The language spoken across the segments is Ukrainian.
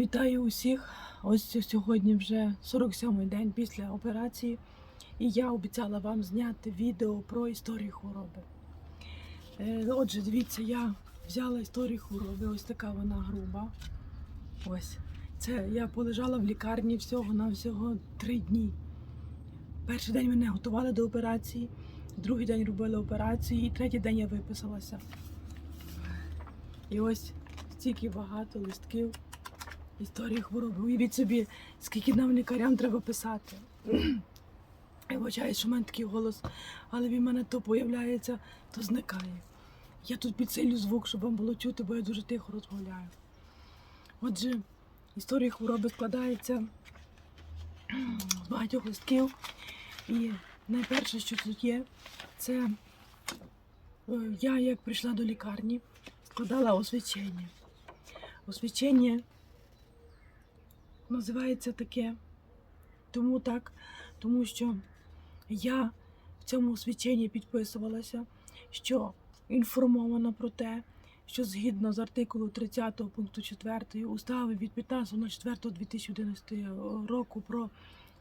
Вітаю усіх. Ось сьогодні вже 47-й день після операції, і я обіцяла вам зняти відео про історію хвороби. Е, Отже, дивіться, я взяла історію хвороби, ось така вона груба. Ось. Це я полежала в лікарні всього на всього три дні. Перший день мене готували до операції, другий день робили операцію, і третій день я виписалася. І ось стільки багато листків історії хвороби. Уявіть собі, скільки нам лікарям треба писати. Я вважаю, що в мене такий голос, але він в мене то появляється, то зникає. Я тут підсилю звук, щоб вам було чути, бо я дуже тихо розмовляю. Отже, історія хвороби складається з багатьох листків. І найперше, що тут є, це е, я, як прийшла до лікарні, складала освячення. Освячення називається таке. Тому так, тому що я в цьому освяченні підписувалася, що інформована про те, що згідно з артикулу 30 пункту 4 устави від 15.04.2011 року про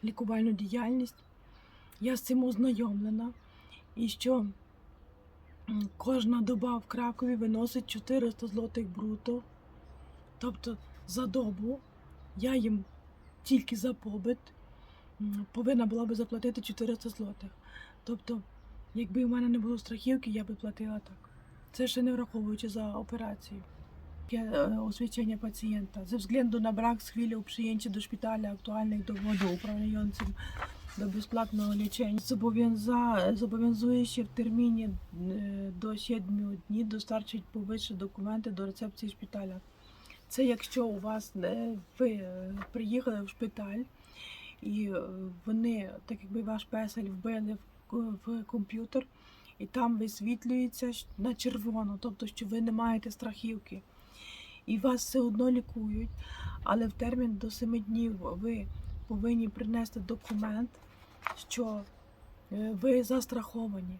лікувальну діяльність, я з цим ознайомлена, і що кожна доба в Кракові виносить 400 злотих бруто, тобто за добу я їм тільки за побит повинна була би заплатити 400 злотих. Тобто, якби в мене не було страхівки, я би платила так. Це ще не враховуючи за операцію. Е, освідчення пацієнта. Względu na brak z chwilą przyjęcia do szpitala aktualnych dowodów uprawniających do bezpłatnego leczenia zobowiąza, zobowiązuje się w terminie e, do 7 днів dostarczyć powyższe документи до рецепції шпиталя. Це якщо у вас ви е, приїхали в шпиталь і е, вони, так якби ваш песель вбили в, комп'ютер, і там висвітлюється на червоно, тобто, що ви не маєте страхівки. І вас все одно лікують, але в термін до 7 днів ви повинні принести документ, що е, ви застраховані.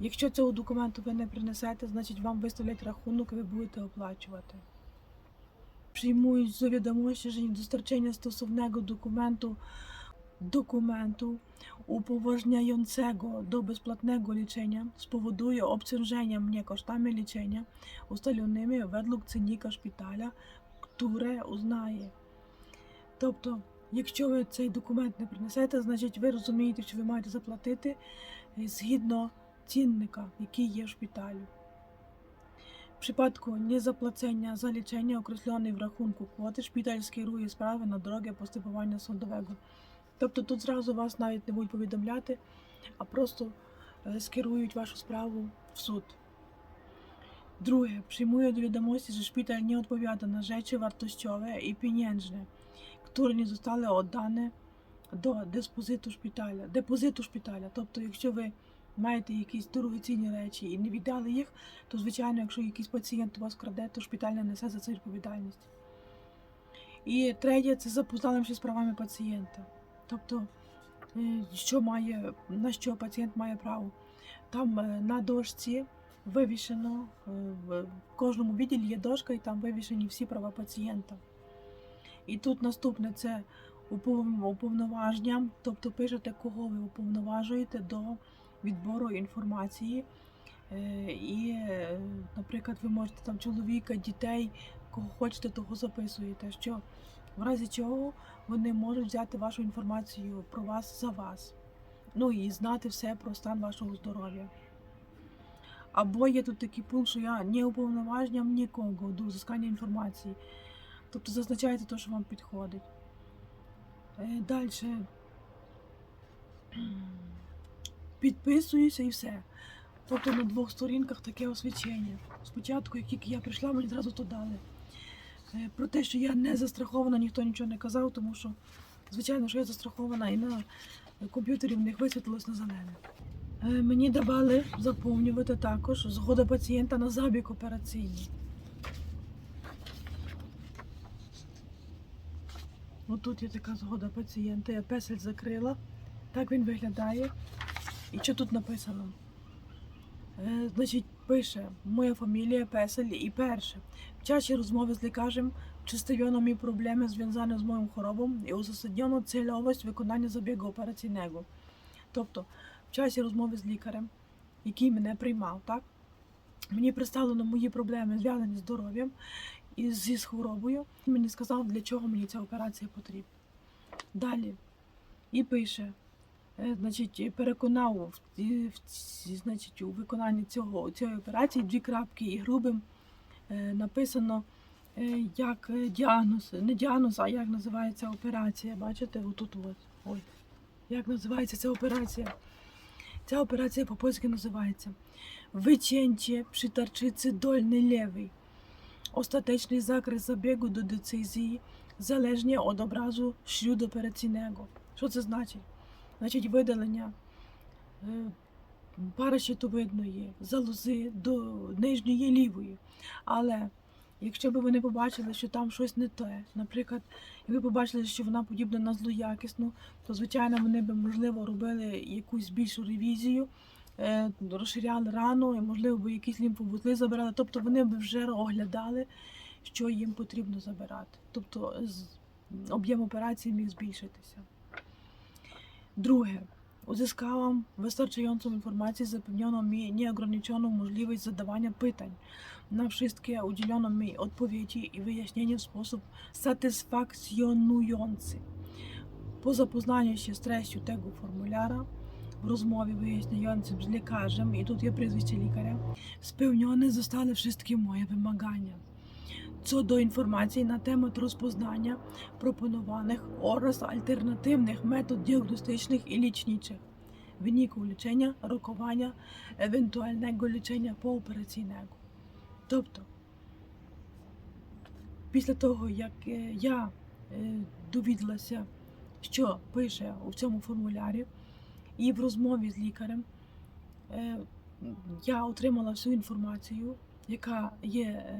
Якщо цього документу ви не принесете, значить вам виставлять рахунок і ви будете оплачувати. Przyjmując do wiadomości, że niedostarczenie stosownego dokumentu dokumentu upoważniającego do bezpłatnego leczenia spowoduje obciążenie mnie kosztami leczenia ustalonymi według cennika szpitala, które uznaje. Тобто, якщо ви цей документ не принесете, значить ви розумієте, що ви маєте заплатити е, згідно цінника, який є в шпиталі. W przypadku niezapłacenia za leczenie określonej w rachunku kwoty szpital skieruje sprawę na drogę postępowania sądowego. Тобто тут зразу вас навіть не будуть повідомляти, а просто е, скерують вашу справу в суд. Drugie, przyjmuje do wiadomości, że szpital nie odpowiada na rzeczy wartościowe i pieniężne, które nie zostały oddane до депозиту шпиталя. Депозиту шпиталя. Тобто, якщо ви маєте якісь дорогоцінні речі і не віддали їх, то звичайно, якщо якийсь пацієнт у вас краде, то шпиталь не несе за це відповідальність. І третє це запозналивши з правами пацієнта. Тобто, е, що має, на що пацієнт має право. Там е, на дошці вивішено, е, в кожному відділі є дошка, і там вивішені всі права пацієнта. І тут наступне це уповноваження, тобто пишете, кого ви уповноважуєте до відбору інформації. Е, І, е, наприклад, ви можете там чоловіка, дітей, кого хочете, того записуєте, що в разі чого вони можуть взяти вашу інформацію про вас за вас. Ну і знати все про стан вашого здоров'я. Або є тут такий пункт, що я не уповноваженням нікого до взискання інформації. Тобто зазначаєте те, що вам підходить. Далі. Підписуюся і все. Тобто на двох сторінках таке освічення. Спочатку, як тільки я прийшла, мені одразу то дали. Е, Про те, що я не застрахована, ніхто нічого не казав, тому що, звичайно, що я застрахована і на комп'ютері в них висвітлилось на зелене. Е, Мені давали заповнювати також згода пацієнта на забіг операційний. Отут є така згода пацієнта. Я песель закрила. Так він виглядає. І що тут написано? Е, значить, пише моя фамілія, песель і перше. В часі розмови з лікарем przedstawiono mi problemy związane z moją chorobą і uzasadniono celowość виконання забігу операційного. Тобто, в часі розмови з лікарем, який мене приймав, так? Мені представлено мої проблеми, зв'язані з здоров'ям і зі з хворобою. Мені сказав, для чого мені ця операція потрібна. Далі. І пише, значить, переконав значить, у виконанні цього, цієї операції дві крапки і грубим е, написано, е, як е, діагноз, не діагноз, а як називається операція. Бачите, отут от. Ой, як називається ця операція? Ця операція по-польськи називається Wycięcie przytarczycy dolny lewej. Ostateczny zakres zabiegu do decyzji залежnie від образу шлюдопераційного. Що це значить? Значить, видалення е, паращитовидної залози до нижньої лівої. Але якщо б ви не побачили, що там щось не те, наприклад, і ви побачили, що вона подібна на злоякісну, то звичайно вони б можливо робили якусь більшу ревізію, е, розширяли рану, і можливо б якісь лімфовузли забирали. Тобто вони б вже оглядали, що їм потрібно забирати. Тобто об'єм операції міг збільшитися. Drugie. Uzyskałam wystarczającą informację, zapewniono mi nieograniczoną możliwość zadawania pytań. Na wszystkie udzielono mi odpowiedzi i wyjaśnienie w sposób satysfakcjonujący. Po zapoznaniu się z treścią tego formulara, w rozmowie wyjaśniającym z lekarzem, i тут є прізвище лікаря, spełnione zostały wszystkie moje wymagania. Co do informacji na temat rozpoznania proponowanych oraz alternatywnych metod dіагностичних і лічничих, wyników leczenia, rokowania, ewentualnego leczenia pooпераційного. Тобто, після того, як е, я е, довідалася, що пише у цьому формулярі, і в розмові з лікарем е, я отримала всю інформацію, яка є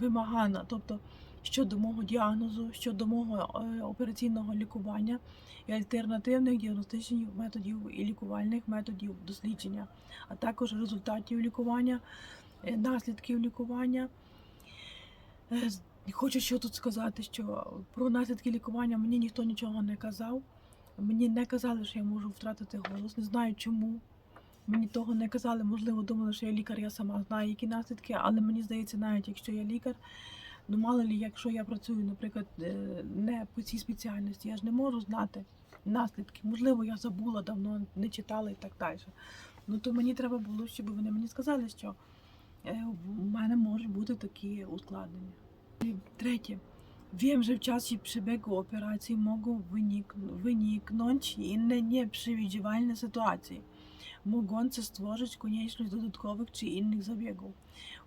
вимагана, тобто щодо мого діагнозу, щодо мого е, операційного лікування і альтернативних діагностичних методів і лікувальних методів дослідження, а також результатів лікування, е, наслідків лікування. Е, Хочу що тут сказати, що про наслідки лікування мені ніхто нічого не казав. Мені не казали, що я можу втратити голос. Не знаю чому. Мені того не казали, можливо, думали, що я лікар, я сама знаю, які наслідки, але мені здається, навіть якщо я лікар, ну мало лі, якщо я працюю, наприклад, е, не по цій спеціальності, я ж не можу знати наслідки. Можливо, я забула давно, не читала і так далі. Ну то мені треба було, щоб вони мені сказали, що е, в мене можуть бути такі ускладнення. І Третє. Wiem, że w czasie przebiegu operacji mogą wynik- wyniknąć inne nieprzewidywalne sytuacje, mogące stworzyć konieczność dodatkowych czy innych zabiegów.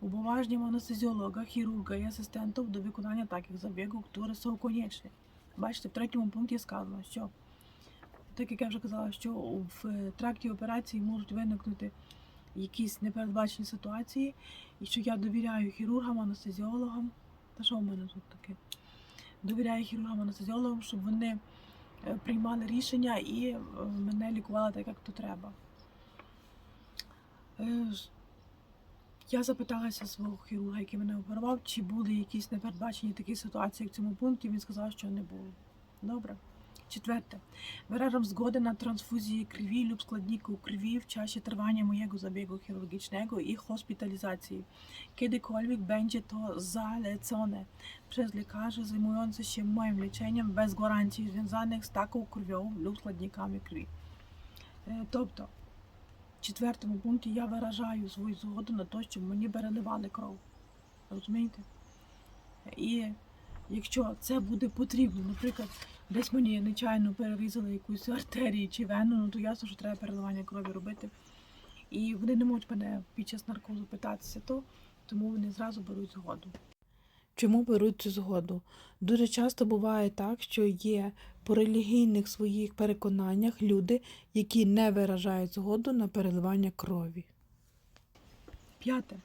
Upoważniam anestezjologa, chirurga i asystentów do wykonania takich zabiegów, które są konieczne. Бачите, в третьому пункті сказано, що так як я вже казала, що в тракті операції можуть виникнути якісь непередбачені ситуації, і що я довіряю хірургам, анестезіологам. Та що в мене тут таке? Довіряю хірургам, анестезіологам, щоб вони е, приймали рішення і е, мене лікували так, як то треба. Е, Я запиталася свого хірурга, який мене оперував, чи були якісь непередбачені такі ситуації в цьому пункті. Він сказав, що не було. Добре. Четверте. Wyrażam zgodę na transfuzję krwi lub składników krwi w czasie trwania mojego zabiegu chirurgicznego i hospitalizacji. Kiedykolwiek będzie to zalecone przez lekarzy zajmujących się moim leczeniem bez gwarancji związanych z taką krwią lub składnikami krwi. Е, Тобто, в четвертому пункті я виражаю свою згоду на те, щоб мені переливали кров. Розумієте? І якщо це буде потрібно, наприклад, десь мені нечайно перерізали якусь артерію чи вену, ну то ясно, що треба переливання крові робити. І вони не можуть мене під час наркозу питатися, то тому вони зразу беруть згоду. Чому беруть цю згоду? Дуже часто буває так, що є по релігійних своїх переконаннях люди, які не виражають згоду на переливання крові. Piąte.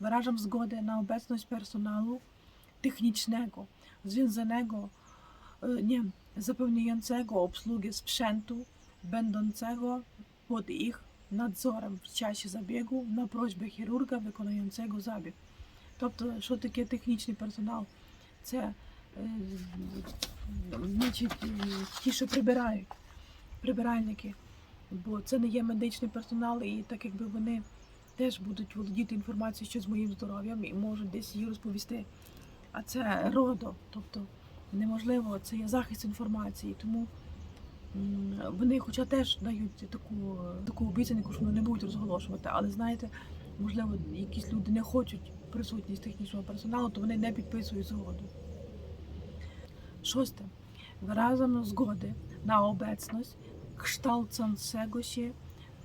Wyrażam zgodę na obecność personelu technicznego związanego, e, nie, zapewniającego obsługę sprzętu będącego pod ich nadzorem w czasie zabiegu na prośbę chirurga wykonującego zabieg. Тобто, що таке технічний персонал? це е, значить, е, ті, що прибирають, прибиральники. Бо це не є медичний персонал, і так якби вони теж будуть володіти інформацією, що з моїм здоров'ям і можуть десь її розповісти. А це родо, тобто неможливо, це є захист інформації. Тому вони, хоча теж дають таку, таку обіцянку, що вони не будуть розголошувати, але знаєте, можливо, якісь люди не хочуть присутність технічного персоналу, то вони не підписують згоду. Szóste. Wyrażam zgodę na obecność kształcącego się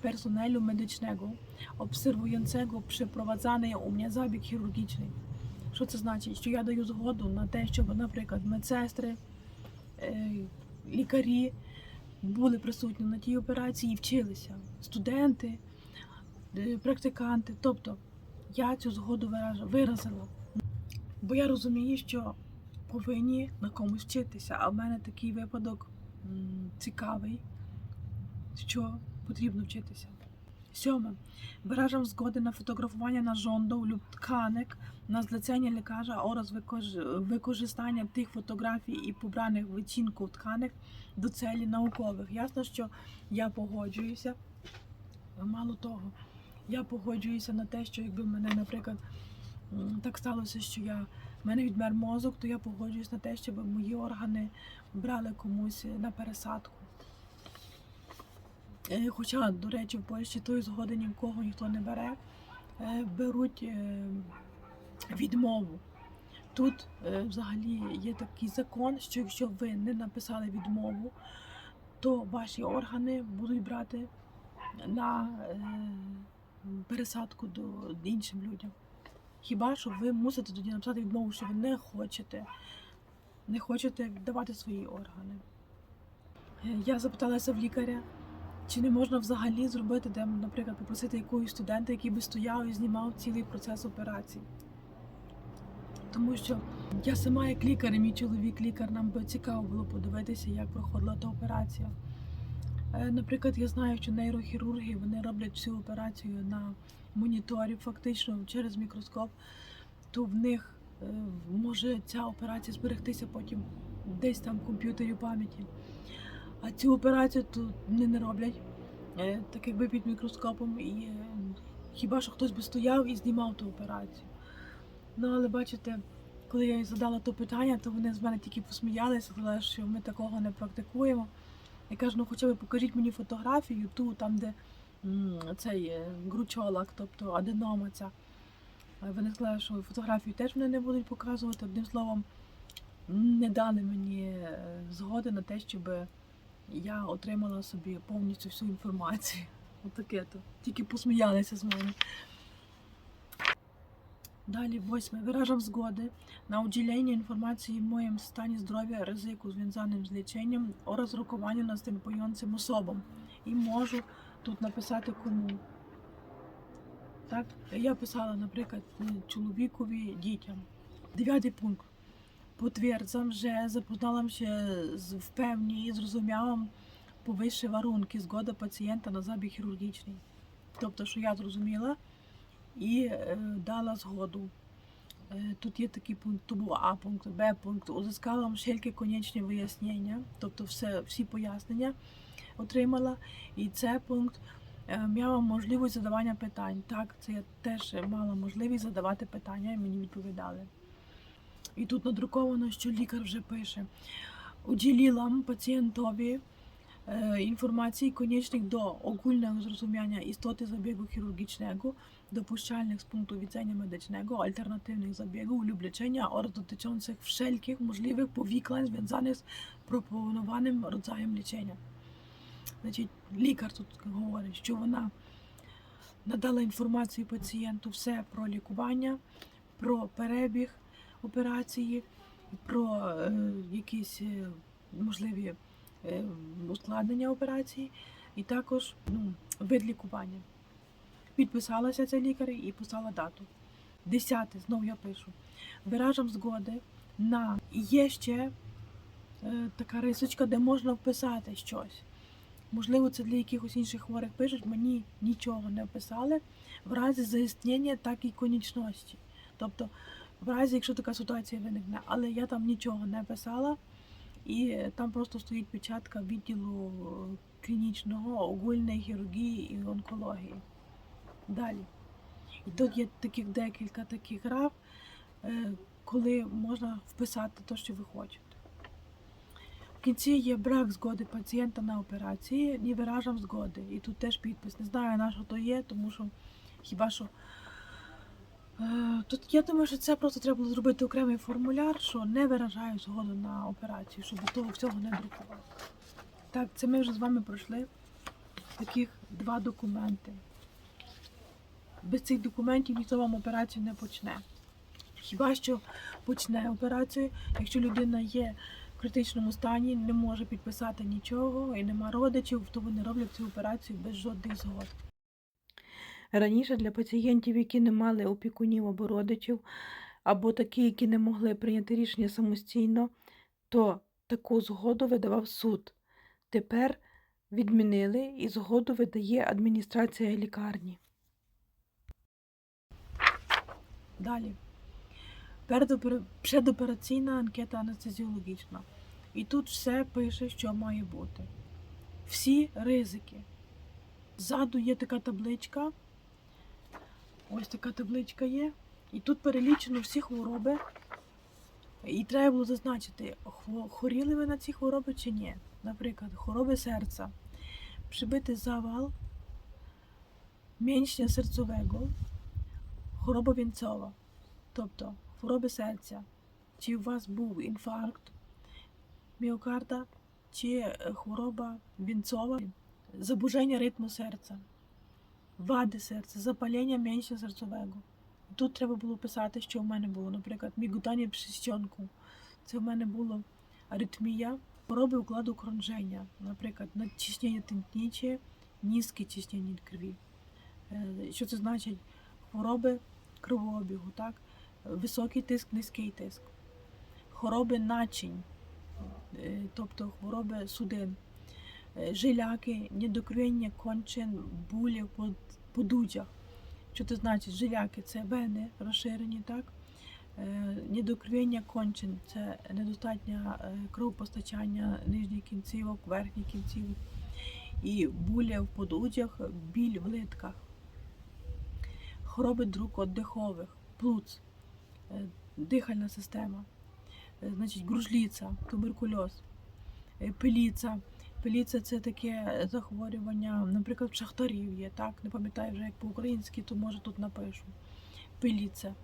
personelu medycznego obserwującego przeprowadzany u zabieg chirurgiczny. Що це значить? Що я даю згоду на те, щоб, наприклад, медсестри, е, лікарі були присутні на тій операції і вчилися, студенти, е, практиканти. Тобто я цю згоду виразила. Бо я розумію, що повинні на комусь вчитися. А в мене такий випадок цікавий, що потрібно вчитися. Сьоме. Zgodę na fotografowanie narządów lub tkanek, na zlecenie lekarza oraz wykorzy- wykorzystanie tych fotografій і побраних витінків тканек до целей наукових. Ясно, що я погоджуюся. Мало того, я погоджуюся на те, що якби мене, наприклад, так сталося, що я в мене відмер мозок, то я погоджуюсь на те, щоб мої органи брали комусь на пересадку. Е, Хоча, до речі, в Польщі тої згоди ні в кого ніхто не бере, Е, беруть е, відмову. Тут взагалі є такий закон, що якщо ви не написали відмову, то ваші органи будуть брати на пересадку до іншим людям. Хіба що ви мусите тоді написати відмову, що ви не хочете, не хочете віддавати свої органи. Е, Я запиталася в лікаря, чи не можна взагалі зробити, де, наприклад, попросити якогось студента, який би стояв і знімав цілий процес операції. Тому що я сама як лікар, і мій чоловік лікар, нам би цікаво було подивитися, як проходила та операція. Е, Наприклад, я знаю, що нейрохірурги вони роблять всю операцію на моніторі, фактично через мікроскоп, то в них е, може ця операція зберегтися потім десь там в комп'ютері пам'яті. А цю операцію тут вони не роблять, е, так якби під мікроскопом. І хіба що хтось би стояв і знімав ту операцію. Ну, але бачите, коли я їй задала то питання, то вони з мене тільки посміялися, сказали, що ми такого не практикуємо. Я кажу, ну хоча б покажіть мені фотографію ту, там, де цей е, гручолак, тобто аденома ця. Вони сказали, що фотографію теж вони не будуть показувати. Одним словом, не дали мені е, згоди на те, щоб я отримала собі повністю всю інформацію. Отаке то. Тільки посміялися з мене. Далі, восьме. Wyrażam zgodę na udzielenie informacji o moim stanie zdrowia, ryzyku związanym z leczeniem oraz rokowaniu następującym osobom. І можу тут написати кому. Так? Я писала, наприклад, чоловікові, дітям. Дев'ятий пункт. Zapoznałam się z, w pełni i zrozumiałam powyższe warunki zgody pacjenta на забіг хірургічний. Тобто, що я зрозуміла і е, дала згоду. Е, Тут є такий пункт, то був А пункт, Б пункт. Узискала всілякі конечні вияснення, тобто все, всі пояснення отримала. І це пункт е, мала можливість задавання питань. Так, це я теж мала можливість задавати питання, і мені відповідали. І тут надруковано, що лікар вже пише. Уділила пацієнтові інформації, конечних до ogólnego zrozumienia istoty zabiegu chirurgicznego, dopuszczalnych z punktu widzenia medycznego, alternatywnych zabiegów lub leczenia oraz dotyczących wszelkich możliwych powikłań związanych z rodzajem leczenia. Значить, лікар тут говорить, що вона надала інформацію пацієнту все про лікування, про перебіг операції, про е, якісь е, можливі е, ускладнення операції, і також ну, вид лікування. Підписалася ця лікар і писала дату. Десяте, знову я пишу. Виражам згоди на є ще е, така рисочка, де можна вписати щось. Можливо, це для якихось інших хворих пишуть, мені нічого не вписали в разі заіснення так і конічності. Тобто в разі, якщо така ситуація виникне. Але я там нічого не писала, і там просто стоїть печатка відділу е, клінічного огульної хірургії і онкології. Далі. І тут є таких декілька таких граф, е, коли можна вписати те, що ви хочете. В кінці є брак згоди пацієнта на операції, ні виражам згоди. І тут теж підпис. Не знаю, на що то є, тому що хіба що. Е, Тут я думаю, що це просто треба було зробити окремий формуляр, що не виражаю згоду на операцію, щоб того всього не друкувати. Так, це ми вже з вами пройшли таких два документи. Без цих документів ніхто вам операцію не почне. Хіба що почне операцію, якщо людина є в критичному стані, не може підписати нічого і нема родичів, то вони роблять цю операцію без жодних згод. Раніше для пацієнтів, які не мали опікунів або родичів, або такі, які не могли прийняти рішення самостійно, то таку згоду видавав суд. Тепер відмінили і згоду видає адміністрація лікарні. Далі. Предопераційна анкета анестезіологічна. І тут все пише, що має бути. Всі ризики. Ззаду є така табличка. Ось така табличка є. І тут перелічено всі хвороби. І треба було зазначити, хворіли ви на ці хвороби чи ні. Наприклад, хвороби серця, прибитий завал, mięśnia серцевого, хвороба вінцова, тобто хвороби серця, чи у вас був інфаркт міокарда, чи е, хвороба вінцова, забуження ритму серця, вади серця, запалення менше серцевого. Тут треба було писати, що в мене було, наприклад, мігутання пшищонку. Це в мене було аритмія, хвороби укладу кронження, наприклад, надчиснення тентнічі, низьке чиснення крові. Е, Що це значить? Хвороби кровообігу, так? Високий тиск, низький тиск, хвороби начинь, е, тобто хвороби судин, е, жиляки, недокрвіння кончин, булі по подудях. Що це значить? Жиляки це вени розширені, так? Е, Недокрвіння кончин це недостатнє кровопостачання нижніх кінцівок, верхніх кінцівок. І буля в подудях, біль в литках хвороби друг дихових, плуц, е, дихальна система, е, значить, гружліця, туберкульоз, е, пеліця. Пеліця це таке захворювання, наприклад, шахтарів є, так? Не пам'ятаю вже як по-українськи, то може тут напишу. Пеліця.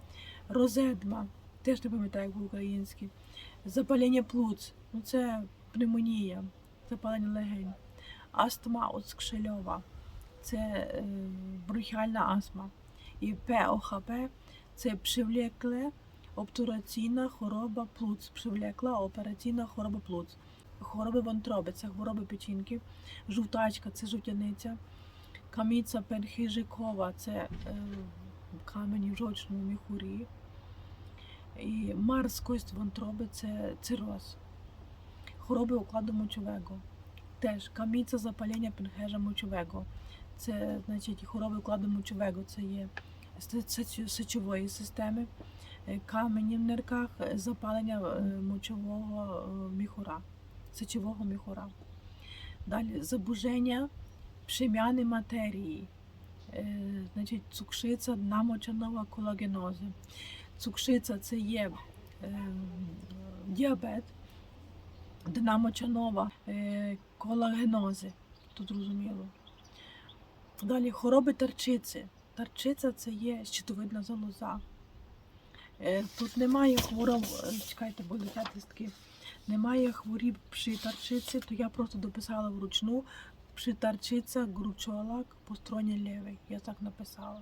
Розедма, теж не пам'ятаю як по-українськи. Запалення плуц, ну це пневмонія, запалення легень. Астма оцкшельова, це е, бронхіальна астма. І ПОХП це привлекле обтураційна хвороба плуц. Привлекла операційна хвороба плуц. Хвороби вантроби це хвороби печінки, жовтачка це жовтяниця, каміця перхижикова це е, камені в жовчному міхурі. І марскость вантроби це цироз. Хвороби укладу мочового. Теж каміця запалення пенхежа мочового. Це значить хвороби укладу мочового, це є сечової системи, е, камені в нирках, е, запалення е, мочового міхура, сечового міхура. Далі забуження пшемяни матерії, значить цукшиця намочанова колагенози. Цукшиця це є діабет, динамочанова колагенози, тут зрозуміло. Далі хвороби тарчиці. Тарчиця це є щитовидна залоза. Е, Тут немає хвороб, е, чекайте, бо листки. Немає хворіб при тарчиці, то я просто дописала вручну при тарчиця, гручолак, посторонній лівий. Я так написала.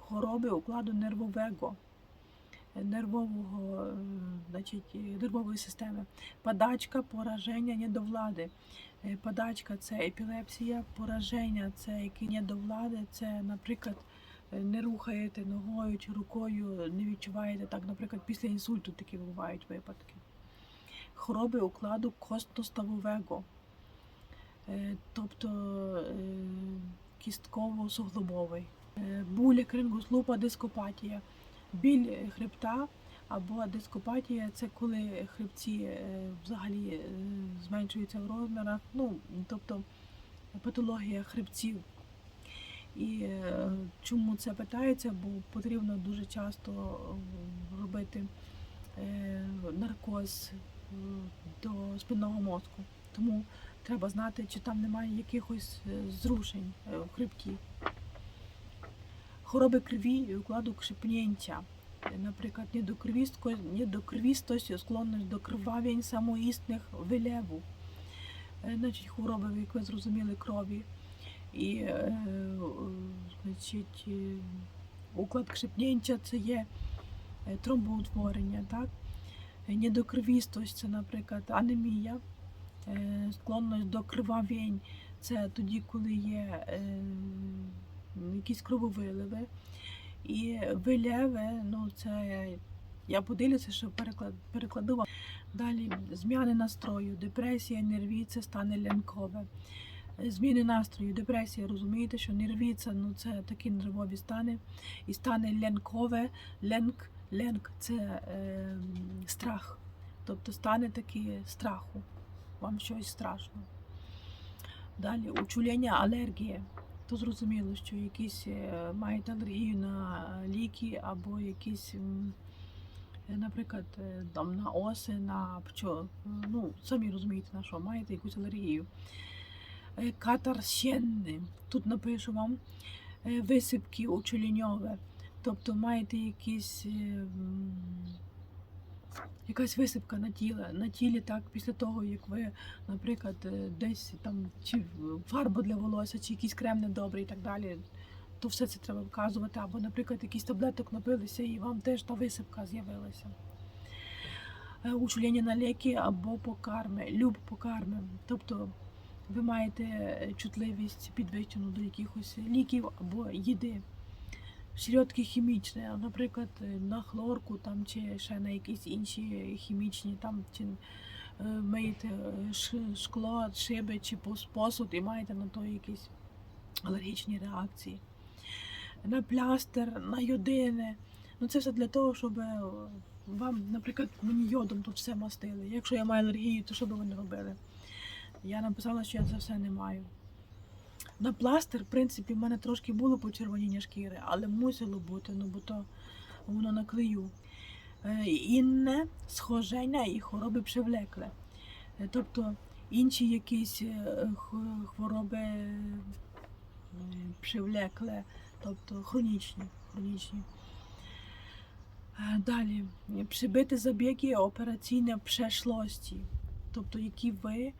Хвороби укладу нервового, нервового, е, значить, нервової системи. Падачка, пораження, недовлади. Е, Падачка це епілепсія, пораження це які не до влади, це, наприклад, е, не рухаєте ногою чи рукою, не відчуваєте так, наприклад, після інсульту такі бувають випадки. Хвороби укладу костно-ставового, е, тобто кістково-суглобовий, буля, крингослупа, дископатія, біль хребта, Або дископатія це коли хребці е, взагалі е, зменшуються в розмірах, ну, тобто патологія хребців. І е, чому це питається? Бо потрібно дуже часто робити наркоз до спинного мозку. Тому треба знати, чи там немає якихось зрушень в хребті. Хвороби крові і укладу кшипnięcia. Е, Наприклад, недокривістость, склонність до кривавінь самоістних вилеву. Е, Значить, хвороби, як ви зрозуміли, крові. І е, значить, уклад кшипnięcia – це є тромбоутворення, так? Недокривістость це, наприклад, анемія, склонність до кривавінь це тоді, коли є якісь крововиливи. І вилєви, ну це я поділюся, що переклад, перекладу вам. Далі зміни настрою, депресія, нерві це стане лянкове. Зміни настрою, депресія, розумієте, що нерві це, ну, це такі нервові стани. І стане лянкове, ленк, ленк це е, страх. Тобто стане такі страху вам щось страшно. Далі учулення алергії. То зрозуміло, що якісь е, мають алергію на ліки або якісь, е, наприклад, е, там на оси, на пчол. Ну, самі розумієте, на що маєте якусь алергію. Е, Катарщенни. Тут напишу вам е, висипки учуліньове. Тобто маєте якісь. Якась висипка на тілі, на тілі, так, після того, як ви, наприклад, е, десь там чи фарбу для волосся, чи якийсь крем недобрий і так далі, то все це треба вказувати. Або, наприклад, якийсь таблеток напилися і вам теж та висипка з'явилася. Е, Учулення на ліки або покарми, люб покарми. Тобто ви маєте е, чутливість підвищену до якихось ліків або їди. Середки хімічні, наприклад, е, на хлорку там, чи ще на якісь інші хімічні, там, чи е, миєте е, шкло, шиби чи посуд і маєте на то якісь алергічні реакції. На плястер, на йодини. Ну це все для того, щоб вам, наприклад, мені йодом тут все мастили. Якщо я маю алергію, то що би ви не робили? Я написала, що я це все не маю. На пластир, в принципі, в мене трошки було почервоніння шкіри, але мусило бути, ну бо то воно на клею. Е, Інне схоження і хвороби привлекли. Е, Тобто інші якісь е, хвороби е, привлекли, тобто хронічні. хронічні. Далі, прибити забіги операційне прzeшлості, тобто які ви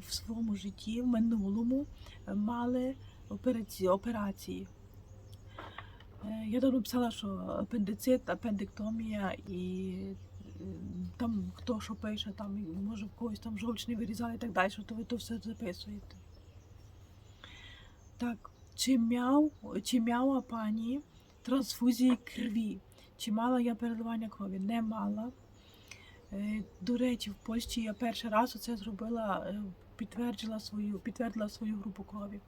в своєму житті в минулому мали операції. Е, Я тут написала, що апендицит, апендектомія і е, там хто що пише, там може в когось там жовчний вирізали і так далі, то ви то все записуєте. Так, чи мяв, чи мяла пані трансфузії крові? Чи мала я переливання крові? Не мала. Е, До речі, в Польщі я перший раз оце зробила, е, підтвердила свою, підтвердила свою групу крові.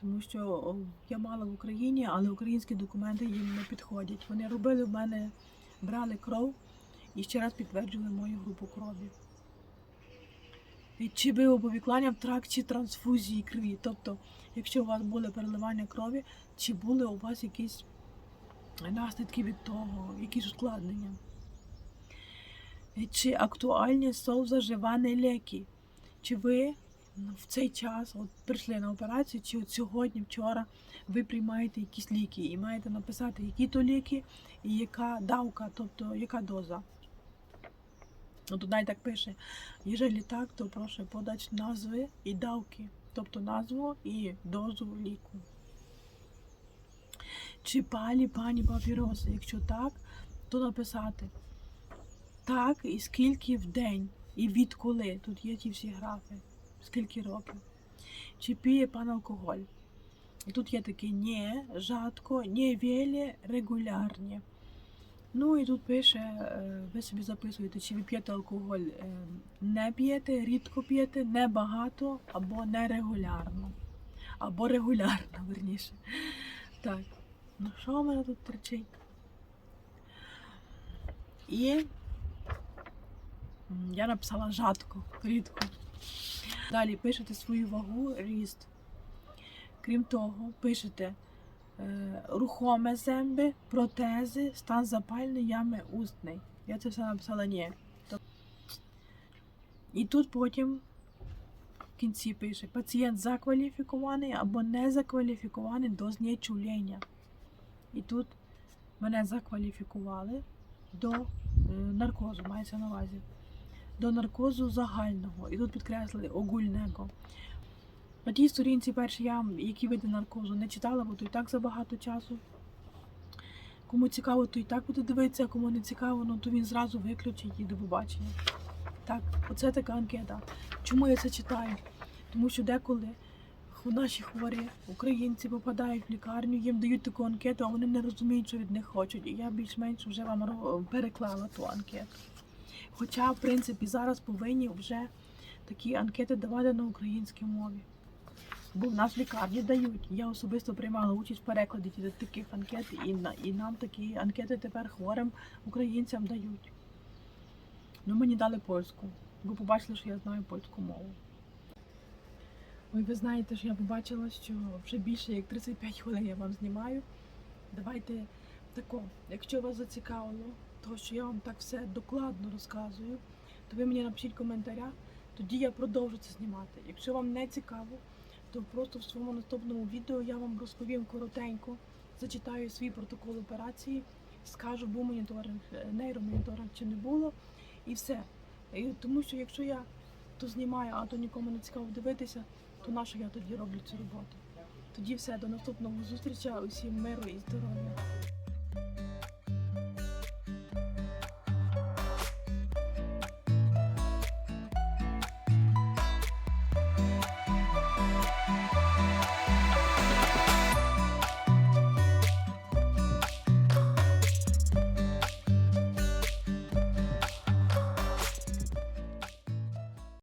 Тому що я мала в Україні, але українські документи їм не підходять. Вони робили в мене, брали кров і ще раз підтверджували мою групу крові. Чи було повіклання в тракті трансфузії крові? Тобто, якщо у вас були переливання крові, чи були у вас якісь наслідки від того, якісь ускладнення? Чи актуальні są заживані ліки? Чи ви в цей час от прийшли на операцію, чи от сьогодні, вчора ви приймаєте якісь ліки і маєте написати, які то ліки і яка давка, тобто яка доза? Ну, тут навіть так пише, Jeżeli так, то прошу подати назви і давки, тобто назву і дозу ліку. Чи палі пані папіроси? Якщо так, то написати так і скільки в день, і відколи. Тут є ті всі графи, скільки років. Чи піє пан алкоголь? І тут є таке ні, жадко, невеле, регулярні. Ну і тут пише, е, ви собі записуєте, чи ви п'єте алкоголь, е, не п'єте, рідко п'єте, небагато або нерегулярно. Або регулярно, верніше. Так, ну що в мене тут тричить? І я написала жатко, рідко. Далі пишете свою вагу, ріст. Крім того, пишете е, рухоме земби, протези, стан запальної ями устний. Я це все написала ні. І тут потім в кінці пише пацієнт закваліфікований або не закваліфікований до знечулення. І тут мене закваліфікували до е, наркозу, мається на увазі. До наркозу загального. І тут підкреслили огульного. На тій сторінці перші я, які види наркозу, не читала, бо то і так забагато часу. Кому цікаво, то і так буде дивитися, а кому не цікаво, ну то він зразу виключить і до побачення. Так, оце така анкета. Чому я це читаю? Тому що деколи наші хворі українці попадають в лікарню, їм дають таку анкету, а вони не розуміють, що від них хочуть. І я більш-менш вже вам переклала ту анкету. Хоча, в принципі, зараз повинні вже такі анкети давати на українській мові. Бо в нас лікарні дають. Я особисто приймала участь в перекладі ті- таких анкет, і, і нам такі анкети тепер хворим українцям дають. Ну, мені дали польську, бо побачили, що я знаю польську мову. Ой, ви знаєте, що я побачила, що вже більше як 35 хвилин я вам знімаю. Давайте тако, якщо вас зацікавило, то що я вам так все докладно розказую, то ви мені напишіть в коментарях, тоді я продовжу це знімати. Якщо вам не цікаво, то просто в своєму наступному відео я вам розповім коротенько, зачитаю свій протокол операції, скажу, був моніторинг, е, нейромоніторинг чи не було, і все. І тому що якщо я то знімаю, а то нікому не цікаво дивитися, то на що я тоді роблю цю роботу? Тоді все, до наступного зустрічі, усім миру і здоров'я.